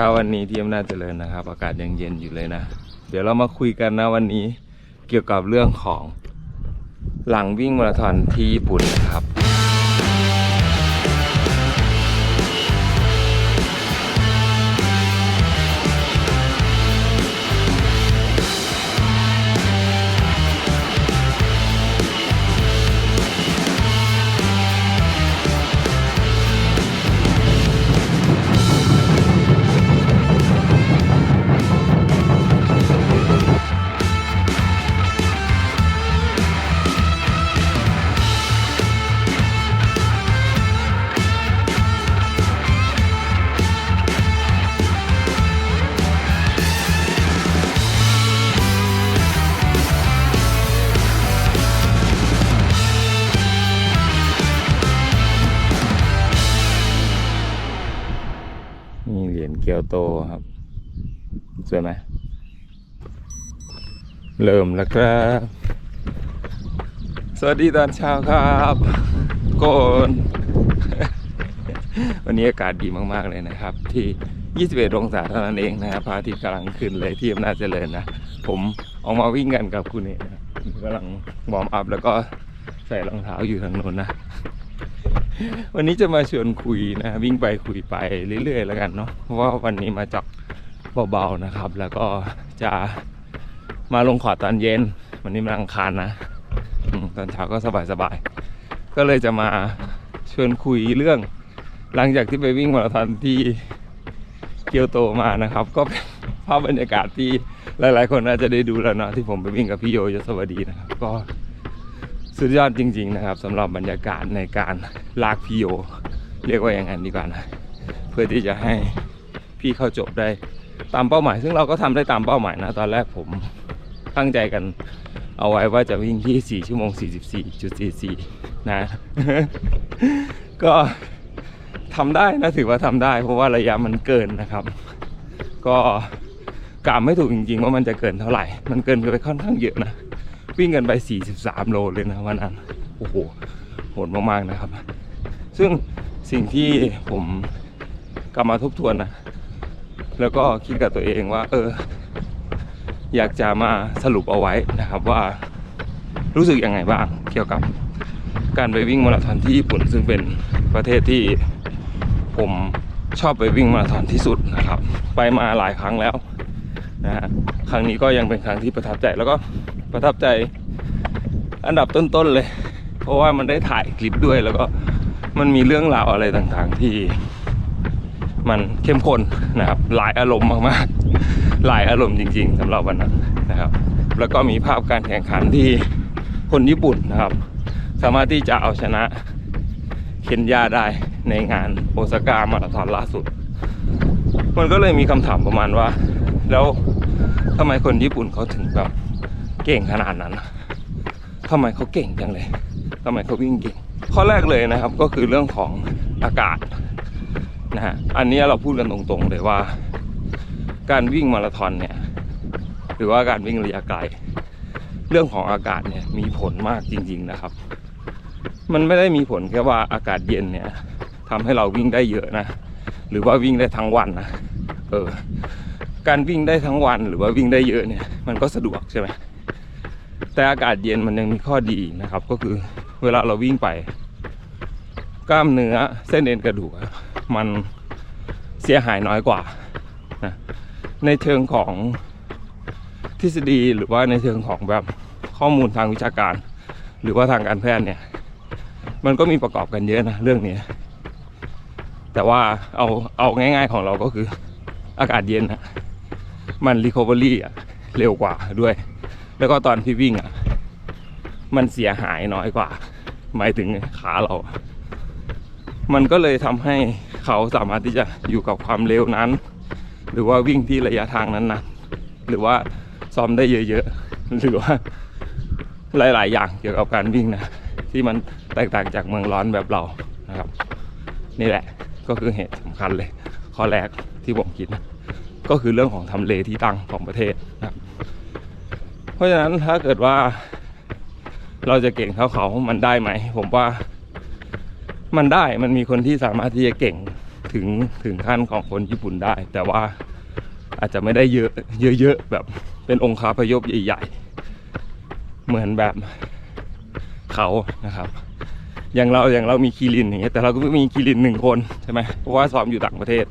ช้าวันนี้ที่อำนาจเจริญนะครับ อากาศยังเย็นอยู่เลยนะ เดี๋ยวเรามาคุยกันนะวันนี้เกี่ยวกับเรื่องของหลังวิ่งมาราธอนที่ญี่ปุ่นนะครับ สวยไหมเริ่มแล้วครับ สวัสดีตอนเช้าครับโกนวันนี้อากาศดีมาก ๆ เลยนะครับ ที่ 21 องศาเท่านั้นเองนะครับพระอาทิตย์กำลังขึ้นเลยที่อำนาจเจริญนะ ผมออกมาวิ่งกันกับคุณเนะครับกำลังวอร์มอัพแล้วก็ใส่รองเท้าอยู่ทางโน้นนะ วันนี้จะมาชวนคุยนะ วิ่งไปคุยไปเรื่อย ๆ แล้วกันเนาะเพราะว่าวันนี้มาจาก เบาๆนะครับ แล้วก็จะมาลงขอดตอนเย็น วันนี้มันอังคารนะตอนเช้าก็สบายๆ ก็เลยจะมาชวนคุยเรื่อง หลังจากที่ไปวิ่งมาราธอนที่เกียวโตมานะครับ ก็เป็นภาพบรรยากาศที่หลายๆ คนน่าจะได้ดูแล้วเนาะที่ผมไปวิ่งกับพี่โยยศวดีนะครับ ก็สุดยอดจริง ๆ นะครับสำหรับบรรยากาศในการลากพี่โย เรียกว่าอย่างนั้นดีกว่านะ เพื่อที่จะให้พี่เข้าจบได้ ตามเป้าหมาย ซึ่งเราก็ทำได้ตามเป้าหมายนะ ตอนแรกผมตั้งใจกันเอาไว้ว่าจะวิ่งที่ 4 ชั่วโมง 44.44 นะ ก็ทำได้นะถือว่าทำได้ เพราะว่าระยะมันเกินนะครับ ก็กะไม่ถูกจริงๆ ว่ามันจะเกินเท่าไหร่ มันเกินไปค่อนข้างเยอะนะ วิ่งกันไป 43 โลเลยนะวันนั้น โอ้โหโหดมากๆนะครับ ซึ่งสิ่งที่ผมกลับมาทบทวนนะ แล้วก็คิดกับตัวเองว่า เออ อยากจะมาสรุปเอาไว้นะครับว่ารู้สึกยังไงบ้างเกี่ยวกับการไปวิ่งมาราธอนที่ญี่ปุ่น ซึ่งเป็นประเทศที่ผมชอบไปวิ่งมาราธอนที่สุดนะครับ ไปมาหลายครั้งแล้วนะฮะครั้งนี้ก็ยังเป็นครั้งที่ประทับใจแล้วก็ประทับใจอันดับต้นๆเลย เพราะว่ามันได้ถ่ายคลิปด้วยแล้วก็มันมีเรื่องราวอะไรต่างๆที่ มันเข้มข้นนะครับ หลายอารมณ์มากๆ หลายอารมณ์จริง ๆสำหรับวันนั้นนะครับ แล้วก็มีภาพการแข่งขันที่คนญี่ปุ่นนะครับ สามารถที่จะเอาชนะเคนยาได้ในงานโอซาก้ามาราธอนล่าสุด มันก็เลยมีคำถามประมาณว่า แล้วทำไมคนญี่ปุ่นเขาถึงแบบเก่งขนาดนั้นทำไมเขาเก่งจังเลยทำไมเขาวิ่งเก่ง ข้อแรกเลยนะครับก็คือเรื่องของอากาศ นะฮะอันนี้เราพูดกันตรงๆเลยว่า การวิ่งมาราธอนเนี่ยหรือว่าการวิ่งระยะไกลเรื่องของอากาศเนี่ยมีผลมากจริง ๆนะครับ มันไม่ได้มีผลแค่ว่าอากาศเย็นเนี่ยทำให้เราวิ่งได้เยอะนะหรือว่าวิ่งได้ทั้งวันนะเออการวิ่งได้ทั้งวันหรือว่าวิ่งได้เยอะเนี่ย มันก็สะดวกใช่ไหมแต่อากาศเย็นมันยังมีข้อดีนะครับ ก็คือเวลาเราวิ่งไป กล้ามเนื้อเส้นเอ็นกระดูกมันเสียหายน้อยกว่านะในเชิงของทฤษฎีหรือว่าในเชิงของแบบข้อมูลทางวิชาการ หรือว่าทางการแพทย์เนี่ย มันก็มีประกอบกันเยอะนะเรื่องนี้แต่ว่าเอาเอาง่าย ๆของเราก็คืออากาศเย็นอะมันรีคอเวอรี่อะเร็วกว่าด้วย แล้วก็ตอนที่วิ่งอะ มันเสียหายน้อยกว่า หมายถึงขาเรา มันก็เลยทำให้เขาสามารถที่จะอยู่กับความเร็วนั้น หรือว่าวิ่งที่ระยะทางนั้นนะหรือว่าซ้อมได้เยอะๆหรือว่าหลาย ๆ อย่างเกี่ยวกับการวิ่งนะที่มันแตกต่างจากเมืองร้อนแบบเรานะครับ นี่แหละก็คือเหตุสำคัญเลย ข้อแรกที่ผมคิดนะก็คือเรื่องของทำเลที่ตั้งของประเทศนะครับเพราะฉะนั้นถ้าเกิดว่าเราจะเก่งเท่าเขามันได้ไหม ผมว่า มันได้มันมีคนที่สามารถที่จะเก่งถึงถึงขั้นของคนญี่ปุ่นได้ แต่ว่าอาจจะไม่ได้เยอะเยอะๆแบบเป็นองค์คาพยพใหญ่ๆ เหมือนแบบเขานะครับอย่างเราอย่างเรามีคีรินอย่างเงี้ยแต่เราก็ไม่มีคีรินหนึ่งคนใช่ไหมเพราะว่าซ้อมอยู่ต่างประเทศ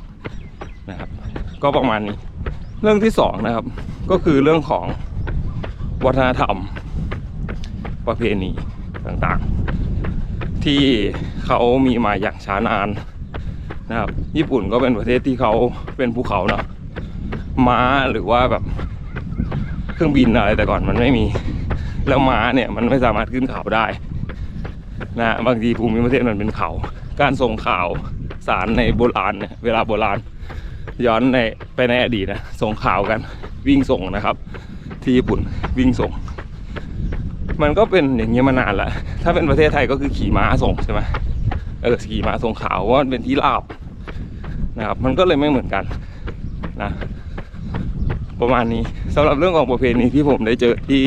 นะครับ ก็ประมาณนี้เรื่องที่สองนะครับ ก็คือเรื่องของวัฒนธรรมประเพณีต่างๆ ที่เขามีมาอย่างช้านานนะครับ ญี่ปุ่นก็เป็นประเทศที่เขาเป็นภูเขาเนาะม้าหรือว่าแบบเครื่องบินอะไรแต่ก่อนมันไม่มี แล้วม้าเนี่ยมันไม่สามารถขึ้นเขาได้นะบางทีภูมิประเทศมันเป็นเขา การส่งข่าวสารในโบราณเนี่ยเวลาโบราณ ย้อนในไปในอดีตนะส่งข่าวกันวิ่งส่งนะครับ ที่ญี่ปุ่นวิ่งส่ง มันก็เป็นอย่างนี้ยมานานล้วถ้าเป็นประเทศไทยก็คือขี่ม้าส่งใช่ไหมเออขี่ม้าส่งขาวว่ามันเป็นที่ราบนะครับมันก็เลยไม่เหมือนกันนะประมาณนี้สำหรับเรื่องของประเพณีที่ผมได้เจอที่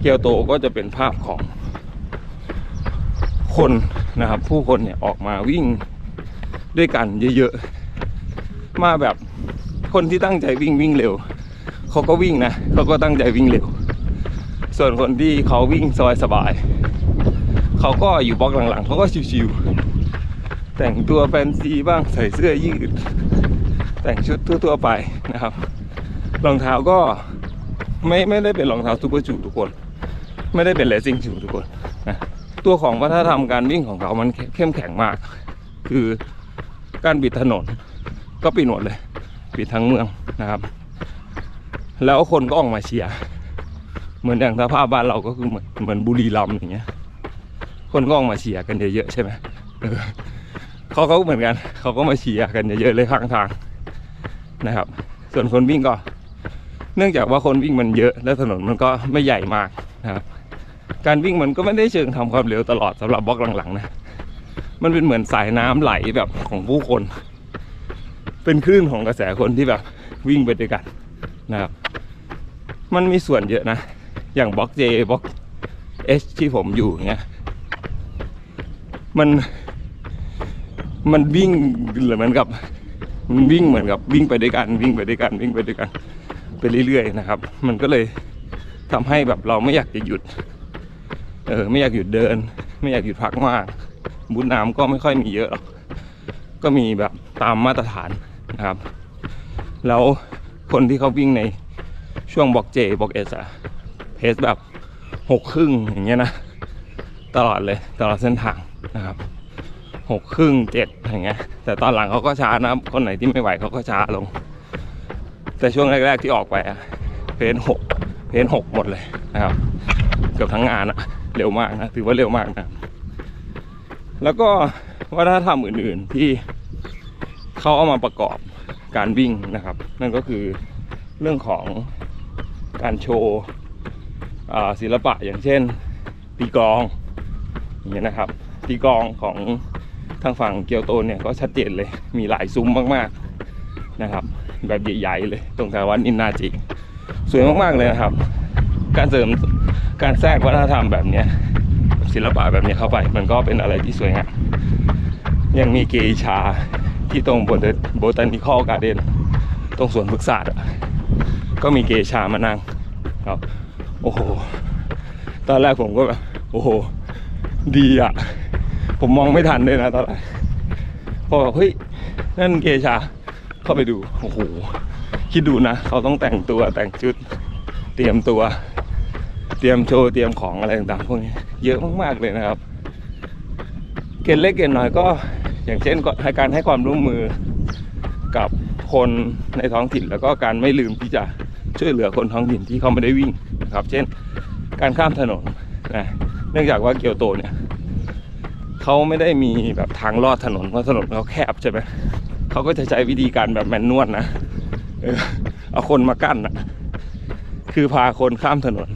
เกียวโตก็จะเป็นภาพของคนนะครับ ผู้คนเนี่ยออกมาวิ่งด้วยกันเยอะๆมาแบบคนที่ตั้งใจวิ่งวิ่งเร็วเขาก็วิ่งนะเขาก็ตั้งใจวิ่งเร็ว ส่วนคนที่เขาวิ่งสบายสบายๆเขาก็อยู่บล็อกหลังๆเขาก็ชิวๆแต่งตัวแฟนซีบ้างใส่เสื้อยืด แต่งชุดทั่วๆไปนะครับรองเท้าก็ไม่ไม่ได้เป็นรองเท้าซูเปอร์จูทุกคน ไม่ได้เป็นเลสซิ่งชูทุกคนนะตัวของวัฒนธรรมการวิ่งของเขามันเข้มแข็งมาก คือการปิดถนนก็ปิดหมดเลย ปิดทั้งเมืองนะครับ แล้วคนก็ออกมาเชียร์ เหมือนอย่างสภาพบ้านเราก็คือเหมือนเหมือนบุรีรัมย์อย่างเงี้ย คนก็ออกมาเชียร์กันเยอะๆใช่ไหมเออเขาก็เหมือนกัน เขาก็มาเชียร์กันเยอะๆเลยข้างทางนะครับ ส่วนคนวิ่งก็ เนื่องจากว่าคนวิ่งมันเยอะ และถนนมันก็ไม่ใหญ่มากนะครับ การวิ่งมันก็ไม่ได้เชิงทำความเร็วตลอดสำหรับบล็อกหลังๆนะ มันเป็นเหมือนสายน้ำไหลแบบของผู้คน เป็นคลื่นของกระแสคนที่แบบวิ่งไปด้วยกันนะครับ มันมีส่วนเยอะนะ อย่างบล็อกเจบล็อกเอชที่ผมอยู่เงี้ยมันมันวิ่งเหมือนกับมันวิ่งเหมือนกับวิ่งไปด้วยกันวิ่งไปด้วยกันวิ่งไปด้วยกันไปเรื่อยๆนะครับ มันก็เลยทำให้แบบเราไม่อยากจะหยุดเออไม่อยากหยุดเดิน ไม่อยากหยุดพักมากบุญน้ำก็ไม่ค่อยมีเยอะหรอกก็มีแบบตามมาตรฐานนะครับ แล้วคนที่เขาวิ่งในช่วงบล็อกเจบล็อกเอสอะ เพสแบบหกครึ่งอย่างเงี้ยนะตลอดเลยตลอดเส้นทางนะครับหกครึ่งเจ็ดอย่างเงี้ยแต่ตอนหลังเขาก็ช้านะคนไหนที่ไม่ไหวเขาก็ช้าลง แต่ช่วงแรก ๆที่ออกไปอะเพนหกเพนหกหมดเลยนะครับ เกือบทั้งงานอะเร็วมากนะถือว่าเร็วมากนะ แล้วก็วัฒนธรรมอื่นๆที่เขาเอามาประกอบการวิ่งนะครับ นั่นก็คือเรื่องของการโชว์ ศิลปะอย่างเช่นตีกองอย่างเงี้ยนะครับตีกองของทางฝั่งเกียวโตเนี่ยก็ชัดเจนเลยมีหลายซุ้มมากๆนะครับ แบบใหญ่ๆเลยตรงแถววัดนินนาจิ สวยมากๆเลยนะครับ การเสริมการแทรกวัฒนธรรมแบบนี้ศิลปะแบบนี้เข้าไป มันก็เป็นอะไรที่สวยงามยังมีเกอิชาที่ตรงบนโบตันิคอลการ์เดนตรงสวนพฤกษศาสตร์ก็มีเกอิชามานั่งครับ โอ้โห ตอนแรกผมก็แบบ โอ้โห ดีอะ ผมมองไม่ทันเลยนะตอนแรกพอแบบเฮ้ย นั่นเกชา เข้าไปดู โอ้โห คิดดูนะ เขาต้องแต่งตัวแต่งชุด เตรียมตัว เตรียมโชว์ เตรียมของอะไรต่างๆพวกนี้ เยอะมากๆเลยนะครับ เกณฑ์เล็กเกณฑ์น้อยก็ อย่างเช่นก็ให้การให้ความร่วมมือกับคนในท้องถิ่นแล้วก็การไม่ลืมที่จะ ช่วยเหลือคนท้องถิ่นที่เขาไม่ได้วิ่งนะครับ เช่น การข้ามถนนนะเนื่องจากว่าเกียวโตเนี่ยเขาไม่ได้มีแบบทางลอดถนนเพราะถนนเขาแคบใช่ไหมเขาก็จะใช้วิธีการแบบแมนนวลนะเออเอาคนมากั้นนะคือพาคนข้ามถนน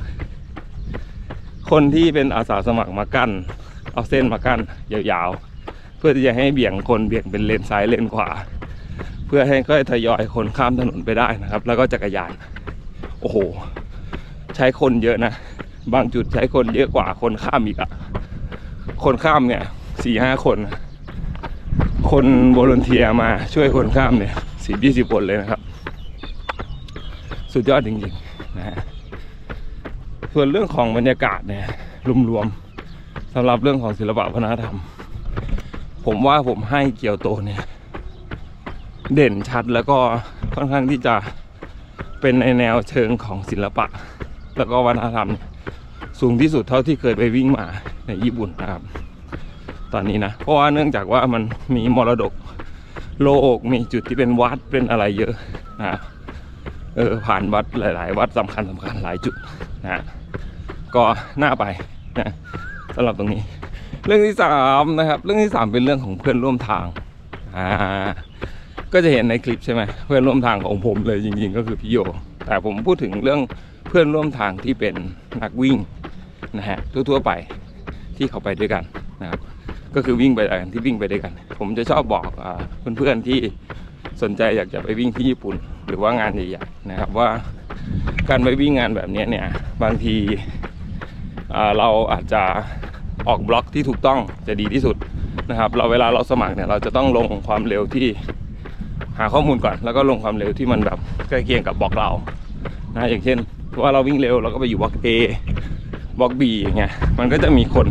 คนที่เป็นอาสาสมัครมากั้น เอาเส้นมากั้นยาวๆ เพื่อที่จะให้เบี่ยงคนเบี่ยงเป็นเลนซ้ายเลนขวา เพื่อให้ก็ทยอยคนข้ามถนนไปได้นะครับ แล้วก็จักรยาน โอ้โห ใช้คนเยอะนะ บางจุดใช้คนเยอะกว่าคนข้ามอีกอะคนข้ามเนี่ยสี่ห้าคน คนบริเทียมาช่วยคนข้ามเนี่ยสิบยี่สิบคนเลยนะครับ สุดยอดจริงๆนะฮะส่วนเรื่องของบรรยากาศเนี่ยรวมๆสำหรับเรื่องของศิลปะวัฒนธรรม ผมว่าผมให้เกียวโตเนี่ย เด่นชัดแล้วก็ค่อนข้างที่จะ เป็นในแนวเชิงของศิลปะ แล้วก็วัฒนธรรม สูงที่สุดเท่าที่เคยไปวิ่งมาในญี่ปุ่นนะครับ ตอนนี้นะ เพราะว่าเนื่องจากว่ามันมีมรดกโลกมีจุดที่เป็นวัดเป็นอะไรเยอะนะเออผ่านวัดหลาย ๆ วัดสำคัญสำคัญหลายจุดนะก็น่าไปนะสำหรับตรงนี้ เรื่องที่สามนะครับ เรื่องที่สามเป็นเรื่องของเพื่อนร่วมทางอ่า ก็จะเห็นในคลิปใช่ไหมเพื่อนร่วมทางของผมเลยจริงๆ ก็คือพี่โย แต่ผมพูดถึงเรื่องเพื่อนร่วมทางที่เป็นนักวิ่งนะฮะทั่วๆไปที่เขาไปด้วยกันนะครับก็คือวิ่งไปด้วยกันที่วิ่งไปด้วยกัน ผมจะชอบบอกอเพื่อนๆที่สนใจอยากจะไปวิ่งที่ญี่ปุ่น หรือว่างานใหญ่ๆนะครับว่าการไปวิ่งงานแบบนี้เนี่ยบางทีเราอาจจะออกบล็อกที่ถูกต้องจะดีที่สุดนะครับเราเวลาเราสมัครเนี่ยเราจะต้องลงความเร็วที่ หาข้อมูลก่อนแล้วก็ลงความเร็วที่มันแบบใกล้เคียงกับบล็อกเรานะอย่างเช่นว่าเราวิ่งเร็วเราก็ไปอยู่บล็อก A บล็อก B อย่างเงี้ยมันก็จะมีคน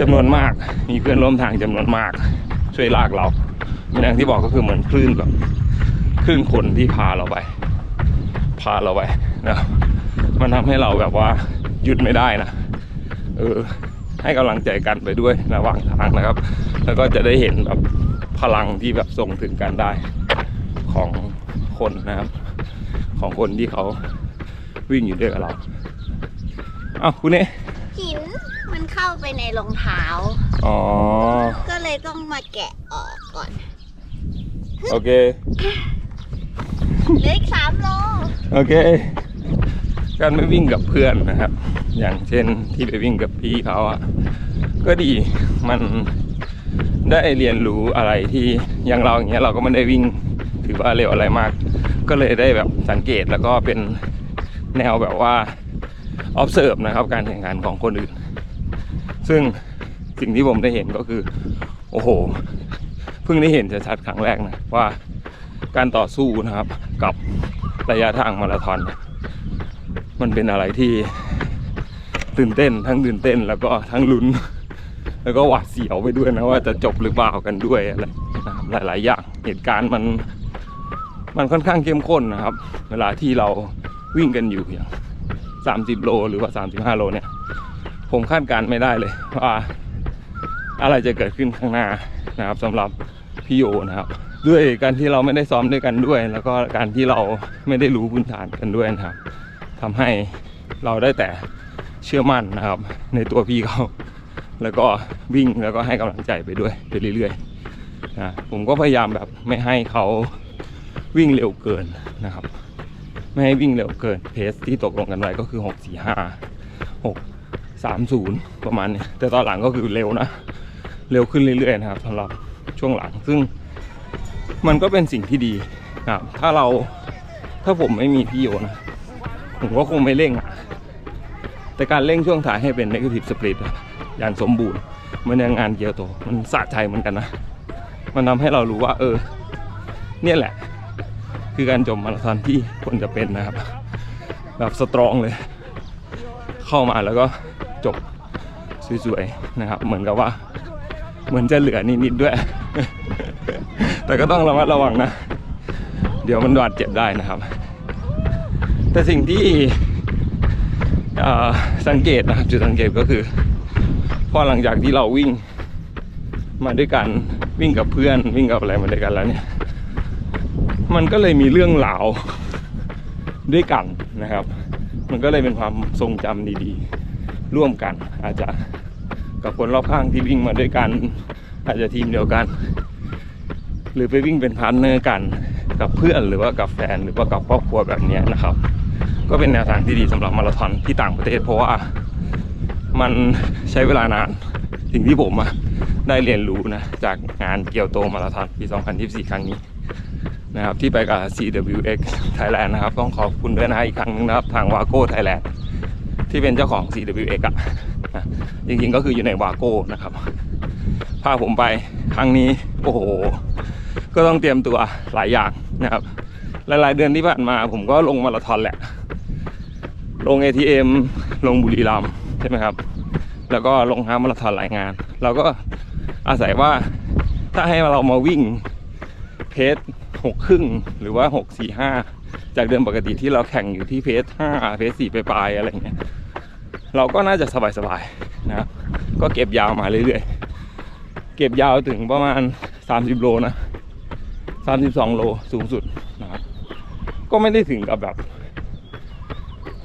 จำนวนมาก มีเพื่อนร่วมทางจำนวนมาก ช่วยลากเราอย่างที่บอกก็คือเหมือนคลื่นแบบคลื่นคนที่พาเราไป พาเราไปนะมันทำให้เราแบบว่าหยุดไม่ได้นะเออให้กำลังใจกันไปด้วยระหว่างทางนะครับ แล้วก็จะได้เห็นแบบ พลังที่แบบส่งถึงกันได้ของคนนะครับ ของคนที่เขาวิ่งอยู่ด้วยกับเราอ้าวคุณเน่หินมันเข้าไปในรองเท้า อ๋อ ก็เลยต้องมาแกะออกก่อน โอเคเหลืออีกสามโล โอเค การไปวิ่งกับเพื่อนนะครับ อย่างเช่นที่ไปวิ่งกับพี่เขาอะก็ดีมัน ได้เรียนรู้อะไรที่อย่างเราอย่างเงี้ยเราก็ไม่ได้วิ่งถือว่าเร็วอะไรมาก ก็เลยได้แบบสังเกตแล้วก็เป็นแนวแบบว่า observe นะครับ การแข่งขันของคนอื่น ซึ่งสิ่งที่ผมได้เห็นก็คือ โอ้โห เพิ่งได้เห็นชัดๆครั้งแรกนะว่าการต่อสู้นะครับกับระยะทางมาราธอนมันเป็นอะไรที่ตื่นเต้นทั้งตื่นเต้นแล้วก็ทั้งลุ้น แล้วก็หวาดเสียวไปด้วยนะว่าจะจบหรือเปล่ากันด้วยอะไรนะครับหลาย ๆ อย่างเหตุการณ์มันมันค่อนข้างเข้มข้นนะครับ เวลาที่เราวิ่งกันอยู่อย่าง 30 โลหรือว่า 35 โลเนี่ย ผมคาดการณ์ไม่ได้เลยว่าอะไรจะเกิดขึ้นข้างหน้านะครับสำหรับพี่โยนะครับ ด้วยการที่เราไม่ได้ซ้อมด้วยกันด้วย แล้วก็การที่เราไม่ได้รู้พื้นฐานกันด้วยนะครับทำให้เราได้แต่เชื่อมั่นนะครับ ในตัวพี่เขา แล้วก็วิ่งแล้วก็ให้กำลังใจไปด้วยไปเรื่อยๆนะผมก็พยายามแบบไม่ให้เขาวิ่งเร็วเกินนะครับ ไม่ให้วิ่งเร็วเกินเพสที่ตกลงกันไว้ก็คือ 6 4 5 6 3 0 ประมาณนี้แต่ตอนหลังก็คือเร็วนะ เร็วขึ้นเรื่อยๆนะครับสำหรับช่วงหลังซึ่งมันก็เป็นสิ่งที่ดีนะครับถ้าเราถ้าผมไม่มีพี่โยนะ ผมก็คงไม่เร่งอะแต่การเร่งช่วงท้ายให้เป็น negative split อะ อย่างสมบูรณ์มือนย่างงานเกียวโตมันสะใจเหมือนกันนะ มันทำให้เรารู้ว่า เออ เนี่ยแหละ คือการจบมาราธอนที่ควรจะเป็นนะครับ แบบสตรองเลย เข้ามาแล้วก็จบสวยๆนะครับ เหมือนกับว่า เหมือนจะเหลือนิดๆด้วย แต่ก็ต้องระมัดระวังนะ เดี๋ยวมันบาดเจ็บได้นะครับ แต่สิ่งที่สังเกตนะครับจุดสังเกตก็คือ พอหลังจากที่เราวิ่งมาด้วยกันวิ่งกับเพื่อนวิ่งกับอะไรมาด้วยกันแล้วเนี่ย มันก็เลยมีเรื่องราวด้วยกันนะครับ มันก็เลยเป็นความทรงจำดีๆ ร่วมกัน อาจจะกับคนรอบข้างที่วิ่งมาด้วยกัน อาจจะทีมเดียวกัน หรือไปวิ่งเป็นพาร์ทเนอร์กัน กับเพื่อนหรือว่ากับแฟนหรือว่ากับครอบครัวแบบเนี้ยนะครับ ก็เป็นแนวทางที่ดีสำหรับมาราธอนที่ต่างประเทศเพราะว่า มันใช้เวลานาน สิ่งที่ผมอะได้เรียนรู้นะจากงานเกียวโตมาราธอนปี 2024 ครั้งนี้นะครับที่ไปกับ CWX Thailand นะครับ ต้องขอบคุณด้วยนะอีกครั้งหนึงนะครับ ทาง Wago Thailand ที่เป็นเจ้าของ CWX อะนะจริงๆก็คืออยู่ใน Wago นะครับพาผมไปครั้งนี้ โอ้โห ก็ต้องเตรียมตัวหลายอย่างนะครับ หลายๆเดือนที่ผ่านมาผมก็ลงมาราธอนแหละ ลง ATM ลงบุรีรัมย์ ใช่ไหมครับ แล้วก็ลงฮาล์ฟมาราธอนหลายงาน เราก็อาศัยว่าถ้าให้เรามาวิ่งเพจหกครึ่งหรือว่าหกสี่ห้าจากเดิมปกติที่เราแข่งอยู่ที่เพจห้าเพจสี่ไปปลายอะไรเงี้ยเราก็น่าจะสบายๆนะครับก็เก็บยาวมาเรื่อยๆ เก็บยาวถึงประมาณ 30 โลนะ 32 โลสูงสุดนะครับก็ไม่ได้ถึงกับแบบ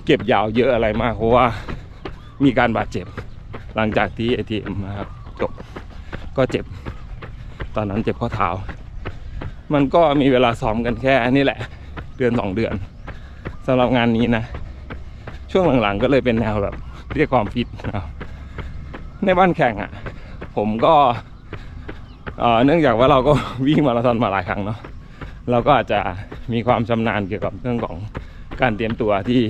เก็บยาวเยอะอะไรมากเพราะว่า มีการบาดเจ็บ หลังจากที่ ATM นะครับจบก็เจ็บ ตอนนั้นเจ็บข้อเท้า มันก็มีเวลาซ้อมกันแค่นี่แหละ เดือนสองเดือนสำหรับงานนี้นะ ช่วงหลังๆก็เลยเป็นแนวแบบเรียกความฟิตนะครับในบ้านแข่งอะ ผมก็เนื่องจากว่าเราก็วิ่งมาราธอนมาหลายครั้งเนาะเราก็อาจจะมีความชำนาญเกี่ยวกับเรื่องของการเตรียมตัวที่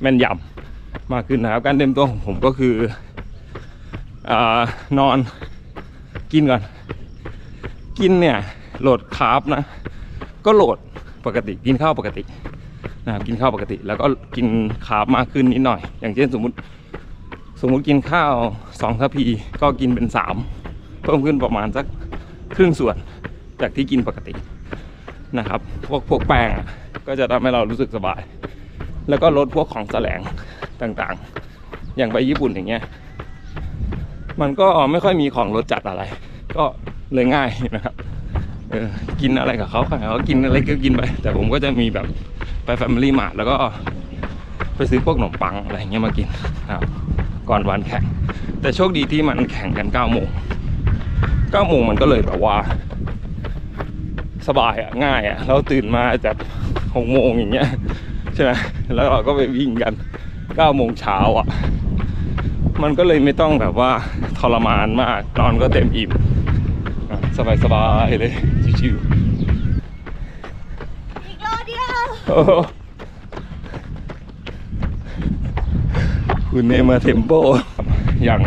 แม่นยำ มากขึ้นนะครับ การเตรียมตัวของผมก็คืออนอนกินก่อน กินเนี่ยโหลดคาร์บนะ ก็โหลดปกติกินข้าวปกตินะครับกินข้าวปกติ แล้วก็กินคาร์บมากขึ้นนิดหน่อย อย่างเช่นสมมุติสมมุติกินข้าวสองทัพพีก็กินเป็นสามเพิ่มขึ้นประมาณสักครึ่งส่วนจากที่กินปกตินะครับ พวกพวกแป้งก็จะทำให้เรารู้สึกสบาย แล้วก็ลดพวกของแสลง ต่างๆ อย่างไปญี่ปุ่นอย่างเงี้ย มันก็ไม่ค่อยมีของรสจัดอะไร ก็เลยง่ายนะครับเออกินอะไรกับเขาเขากินอะไรก็กินไป แต่ผมก็จะมีแบบไปแฟมิลี่มาร์ทแล้วก็ไปซื้อพวกขนมปังอะไรเงี้ยมากินครับ ก่อนวันแข่ง แต่โชคดีที่มันแข่งกัน9โมง9โมงมันก็เลยแบบว่า สบายอะง่ายอะเราตื่นมาจาก6โมงอย่างเงี้ยใช่ไหมแล้วเราก็ไปวิ่งกัน 9โมงเช้าอะ มันก็เลยไม่ต้องแบบว่าทรมานมาก นอนก็เต็มอิ่มสบายสบายๆเลยชิวอีกโลเดียวๆโอ้โหคุณเนมาเทมโปอย่าง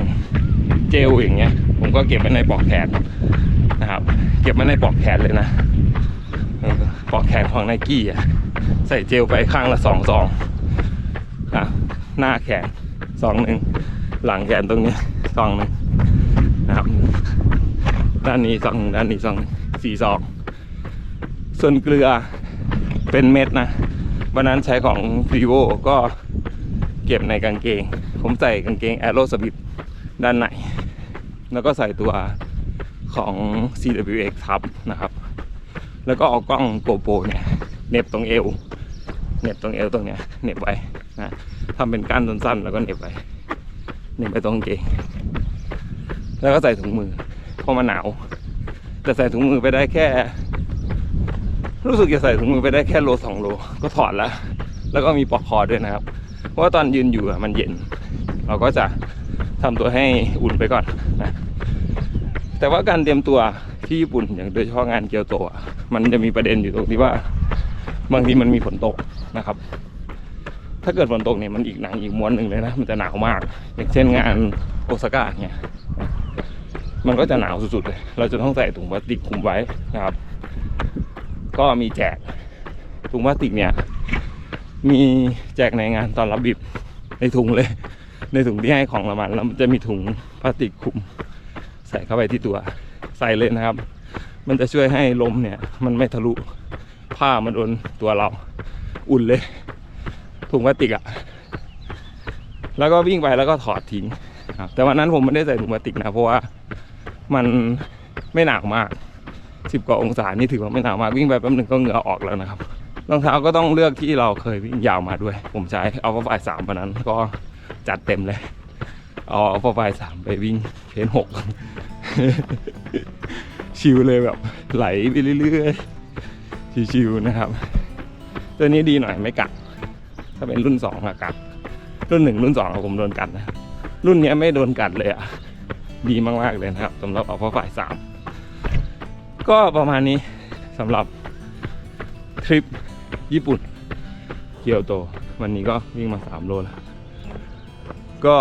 เจลอย่างเงี้ย ผมก็เก็บไว้ในปลอกแขนนะครับ เก็บไว้ในปลอกแขนเลยนะปลอกแขนของไนกี้อะใส่เจลไปข้างละสองซองอะ หน้าแขนซองหนึ่งหลังแขนตรงนี้ซองหนึ่งนะครับ ด้านนี้ซองหนึ่งด้านนี้ซองหนึ่งสี่ซอง ส่วนเกลือเป็นเม็ดนะวันนั้นใช้ของ vivo ก็เก็บในกางเกง ผมใส่กางเกง a e r o s p i t ด้านในแล้วก็ใส่ตัวของ CWX ทับนะครับ แล้วก็เอากล้องโกโปรเนี่ยเน็บตรงเอวเน็บตรงเอวตรงเนี้ยเน็บไว้นะทำเป็นก้านสั้นๆแล้วก็เหน็บไว้เหน็บไปตรงเกง แล้วก็ใส่ถุงมือเพราะมันหนาว แต่ใส่ถุงมือไปได้แค่ รู้สึกจะใส่ถุงมือไปได้แค่โลสองโล ก็ถอดแล้ว แล้วก็มีปลอกคอด้วยนะครับ เพราะว่าตอนยืนอยู่อะมันเย็น เราก็จะทำตัวให้อุ่นไปก่อนนะแต่ว่าการเตรียมตัวที่ญี่ปุ่นอย่างโดยเฉพาะงานเกียวโตอะมันจะมีประเด็นอยู่ตรงที่ว่า บางทีมันมีฝนตกนะครับ ถ้าเกิดฝนตกเนี่ยมันอีกหนังอีกม้วนหนึ่งเลยนะ มันจะหนาวมาก อย่างเช่นงานโอซาก้าเนี่ย มันก็จะหนาวสุดๆเลย เราจะต้องใส่ถุงพลาสติกคลุมไว้นะครับ ก็มีแจกถุงพลาสติกเนี่ย มีแจกในงานตอนรับบิบในถุงเลย ในถุงที่ให้ของรางวัลแล้วมันจะมีถุงพลาสติกคลุม ใส่เข้าไปที่ตัว ใส่เลยนะครับ มันจะช่วยให้ลมเนี่ย มันไม่ทะลุผ้ามันโดนตัวเรา อุ่นเลย ถุงพลาสติกอะแล้วก็วิ่งไปแล้วก็ถอดทิ้งแต่วันนั้นผมไม่ได้ใส่ถุงพลาสติกนะ เพราะว่ามันไม่หนาวมากสิบกว่าองศานี่ถือว่าไม่หนาวมากวิ่งไปแป๊บหนึงก็เหงื่อออกแล้วนะครับรองเท้าก็ต้องเลือกที่เราเคยวิ่งยาวมาด้วย ผมใช้เอาฟไฟสามวันนั้นก็จัดเต็มเลยเอาเอาฟไฟสามไปวิ่งเพนหกชิวเลยแบบไหลไปเรื่อยๆชิวๆนะครับ ตัวนี้ดีหน่อยไม่กัด ถ้าเป็นรุ่นสองอะกัดรุ่นหนึ่งรุ่นสองอะผมโดนกัดนะรุ่นเนี้ยไม่โดนกัดเลยอะดีมากๆเลยนะครับสำหรับเอาฟไฟสามก็ประมาณนี้สำหรับทริปญี่ปุ่นเกียวโต วันนี้ก็วิ่งมา 3 โลแล้ว ก็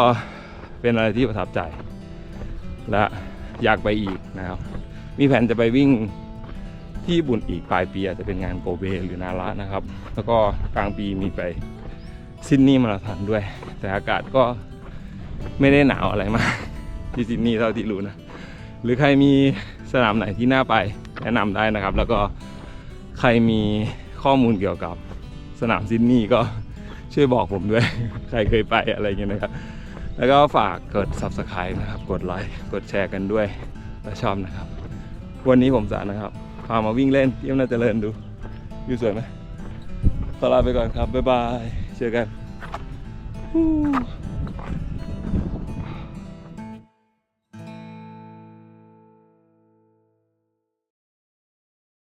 เป็นอะไรที่ประทับใจ และอยากไปอีกนะครับ มีแผนจะไปวิ่งที่ญี่ปุ่นอีกปลายปีอาจจะเป็นงานโกเบหรือนาระนะครับ แล้วก็กลางปีมีไป ซิดนีย์มาราธอนด้วย แต่อากาศก็ไม่ได้หนาวอะไรมากที่ซิดนีย์เท่าที่รู้นะ หรือใครมีสนามไหนที่น่าไปแนะนำได้นะครับ แล้วก็ใครมีข้อมูลเกี่ยวกับสนามซิดนีย์ก็ช่วยบอกผมด้วย ใครเคยไปอะไรเงี้ยนะครับ แล้วก็ฝากกด subscribe นะครับ กดไลค์ กดแชร์กันด้วยถ้าชอบนะครับ วันนี้ผมสารนะครับ พามาวิ่งเล่นเยี่ยมน่าเจริญดูวิวสวยไหมขอลาไปก่อนครับ บ๊ายบาย เจอกันฮู้